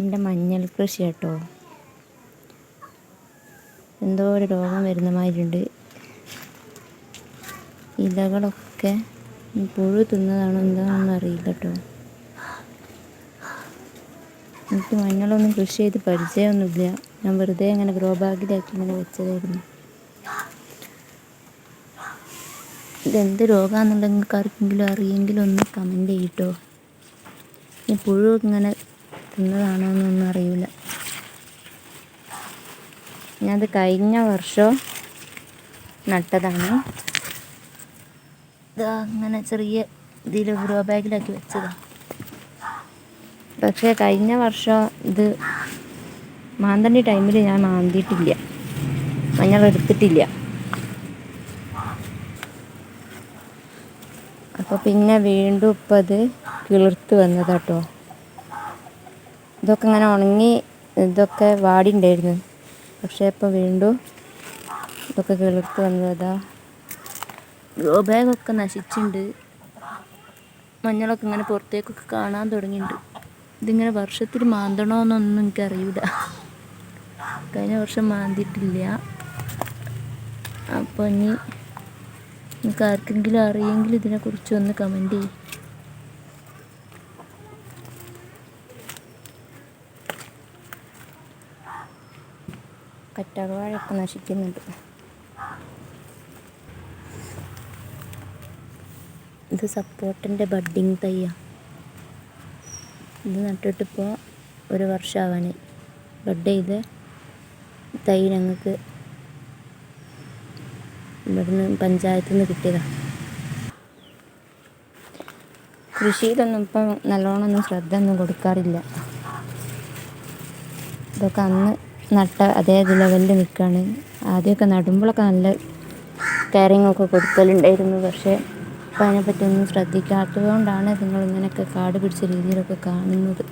എന്റെ മഞ്ഞൾ കൃഷി കേട്ടോ. എന്തോ ഒരു രോഗം വരുന്ന മാതിരിയുണ്ട്. ഇലകളൊക്കെ പുഴു തിന്നതാണോ എന്താണെന്ന് അറിയില്ല കേട്ടോ. എനിക്ക് മഞ്ഞളൊന്നും കൃഷി ചെയ്ത് പരിചയമൊന്നുമില്ല. ഞാൻ വെറുതെ അങ്ങനെ ഗ്രോ ബാഗിലാക്കി ഇങ്ങനെ വെച്ചതായിരുന്നു. ഇതെന്ത് രോഗമാണെന്നുണ്ടെങ്കിൽ നിങ്ങൾക്ക് ആർക്കെങ്കിലും അറിയെങ്കിലും ഒന്ന് കമന്റ് ചെയ്യട്ടോ ഈ പുഴു ഇങ്ങനെ തിന്നതാണോ എന്നൊന്നും അറിയില്ല. ഞാനത് കഴിഞ്ഞ വർഷം നട്ടതാണ്. അങ്ങനെ ചെറിയ ഇതിൽ ഗ്രോ ബാഗിലാക്കി വെച്ചതാണ് പക്ഷേ കഴിഞ്ഞ വർഷം ഇത് മാന്തണ്ടി ടൈമിൽ ഞാൻ മാന്തിയിട്ടില്ല. മഞ്ഞൾ എടുത്തിട്ടില്ല. അപ്പോൾ പിന്നെ വീണ്ടും ഇപ്പം അത് കിളിർത്ത് വന്നതാട്ടോ. ഇതൊക്കെ ഇങ്ങനെ ഉണങ്ങി ഇതൊക്കെ വാടിണ്ടായിരുന്നു. പക്ഷേ ഇപ്പോൾ വീണ്ടും ഇതൊക്കെ കിളിർത്ത് വന്നതാ ഗ്രോ ബാഗൊക്കെ നശിച്ചിട്ടുണ്ട് മഞ്ഞളൊക്കെ ഇങ്ങനെ പുറത്തേക്കൊക്കെ കാണാൻ തുടങ്ങിയിട്ടുണ്ട് ഇതിങ്ങനെ വർഷത്തിൽ മാന്തണമെന്നൊന്നും എനിക്കറിയില്ല കഴിഞ്ഞ വർഷം മാന്തിയിട്ടില്ല. അപ്പോൾ ഇനി നിങ്ങൾക്ക് ആർക്കെങ്കിലും അറിയെങ്കിൽ ഇതിനെക്കുറിച്ച് ഒന്ന് കമന്റ് ചെയ്യും. കറ്റാർവാഴയൊക്കെ നശിക്കുന്നുണ്ട്. ഇത് സപ്പോർട്ടിന്റെ ബഡ്ഡിങ് തൈയാണ് ഇത് നട്ടിട്ടിപ്പോൾ ഒരു വർഷമാവാൻ ബഡ് ചെയ്ത് തൈ ഞങ്ങൾക്ക് ഇവിടുന്ന് പഞ്ചായത്തിൽ നിന്ന് കിട്ടിയതാണ് കൃഷിയിലൊന്നും ഇപ്പം നല്ലോണമൊന്നും ശ്രദ്ധ ഒന്നും കൊടുക്കാറില്ല. ഇതൊക്കെ അന്ന് നട്ട അതേ ലെവലിൽ നിൽക്കുകയാണ് ആദ്യമൊക്കെ നടുമ്പോഴൊക്കെ നല്ല കെയറിങ് ഒക്കെ കൊടുക്കലുണ്ടായിരുന്നു. പക്ഷേ ഇപ്പം അതിനെപ്പറ്റി ഒന്നും ശ്രദ്ധിക്കാത്തത് കൊണ്ടാണ് നിങ്ങൾ ഇങ്ങനെയൊക്കെ കാട് പിടിച്ച രീതിയിലൊക്കെ കാണുന്നത്.